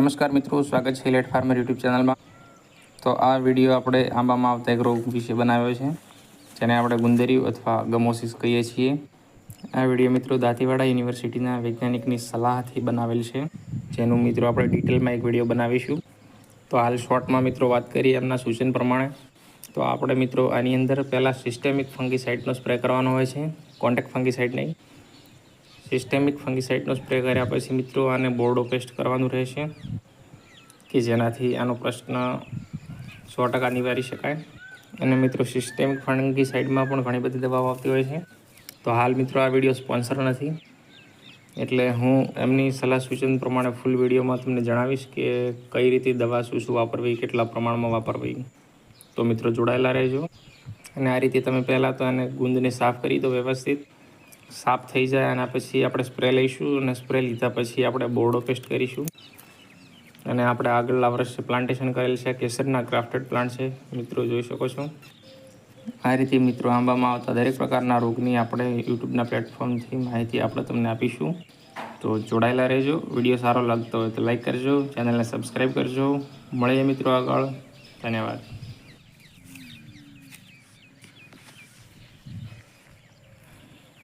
નમસ્કાર મિત્રો, સ્વાગત છે લેટ ફાર્મર યુટ્યુબ ચેનલમાં. તો આ વીડિયો આપણે આંબામાં આવતા એક રોગ વિશે બનાવ્યો છે, જેને આપણે ગુંદરી અથવા ગમોસિસ કહીએ છીએ. આ વીડિયો મિત્રો દાંતીવાડા યુનિવર્સિટીના વૈજ્ઞાનિકની સલાહથી બનાવેલ છે, જેનું મિત્રો આપણે ડિટેલમાં એક વીડિયો બનાવીશું. તો હાલ શોર્ટમાં મિત્રો વાત કરીએ એમના સૂચન પ્રમાણે. તો આપણે મિત્રો આની અંદર પહેલાં સિસ્ટેમિક ફંગીસાઇડનો સ્પ્રે કરવાનો હોય છે કોન્ટેક્ટ ફંગીસાઇડ નહીં. સિસ્ટેમિક ફંગીસાઇડનો સ્પ્રે કર્યા પછી મિત્રો આને બોર્ડો પેસ્ટ કરવાનું રહેશે, કે જેનાથી આનો પ્રશ્ન સો ટકા નિવારી શકાય. અને મિત્રો સિસ્ટેમિક ફંગીસાઇડમાં પણ ઘણી બધી દવાઓ આવતી હોય છે. તો હાલ મિત્રો આ વીડિયો સ્પોન્સર નથી. એટલે હું એમની સલાહ સૂચન પ્રમાણે ફૂલ વિડીયોમાં તમને જણાવીશ કે કઈ રીતે દવા શું શું વાપરવી, કેટલા પ્રમાણમાં વાપરવી. તો મિત્રો જોડાયેલા રહેજો. અને આ રીતે તમે પહેલાં તો એને ગુંદને સાફ કરી દો વ્યવસ્થિત. સાફ થઈ જાય અને પછી આપણે સ્પ્રે લઈશું અને સ્પ્રે લીધા પછી આપણે બોર્ડો પેસ્ટ કરીશું. અને આપણે આગળના વર્ષે પ્લાન્ટેશન કરેલ છે, કેસરના ક્રાફ્ટેડ પ્લાન્ટ છે. મિત્રો જોઈ શકો છો. આ રીતે મિત્રો આંબામાં આવતા દરેક પ્રકારના રોગની આપણે યુટ્યુબના પ્લેટફોર્મથી માહિતી આપણે તમને આપીશું. તો જોડાયેલા રહેજો. વીડિયો સારો લાગતો હોય તો લાઈક કરજો. ચેનલને સબસ્ક્રાઈબ કરજો. મળીએ મિત્રો આગળ. ધન્યવાદ.